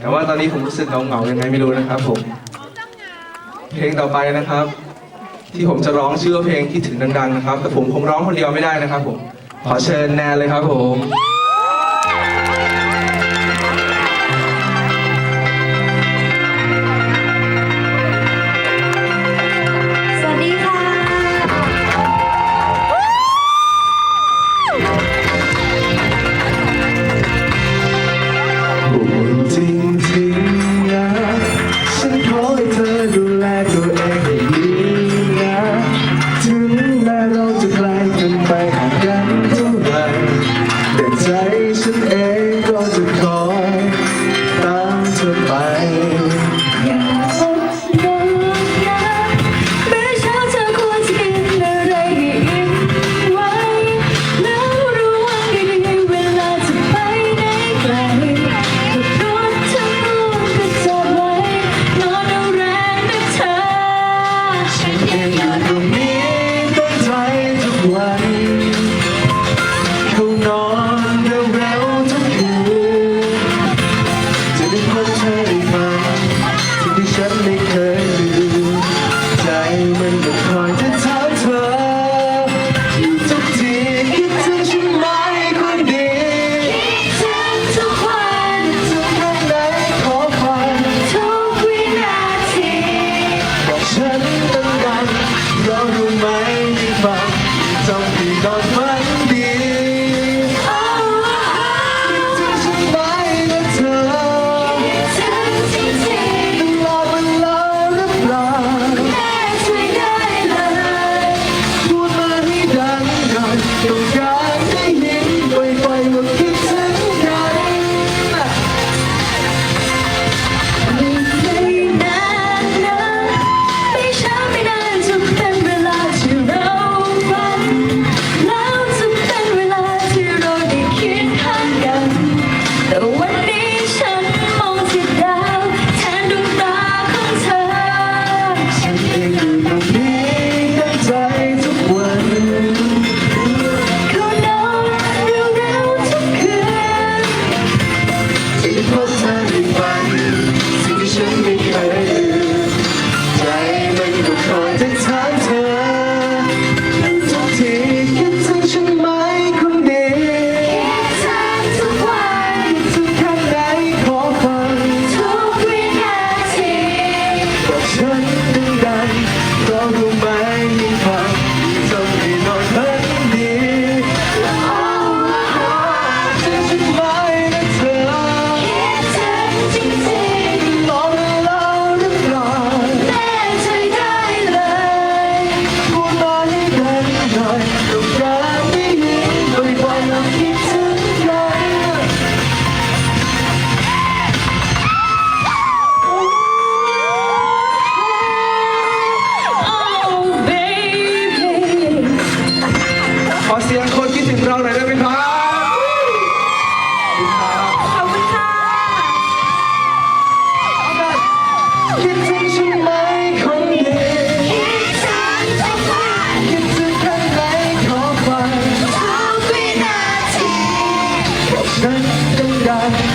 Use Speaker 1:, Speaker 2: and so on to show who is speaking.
Speaker 1: แต่ว่าตอนนี้ผมรู้สึกเหงาๆยังไงไม่รู้นะครับผม เพลงต่อไปนะครับ ที่ผมจะร้องชื่อเพลงที่ถึงดังๆนะครับ แต่ผมคงร้องคนเดียวไม่ได้นะครับผม ขอเชิญแนนเลยครับผม
Speaker 2: isso é something don't ว
Speaker 1: คนคิดถึงเราหน่อยได้
Speaker 2: ไหมครับ
Speaker 1: ขอบคุณค่ะคิดถึงฉันไหมคนดีคิดถึงข้างในขอค
Speaker 2: วามฉันต้อง
Speaker 1: กา
Speaker 2: ร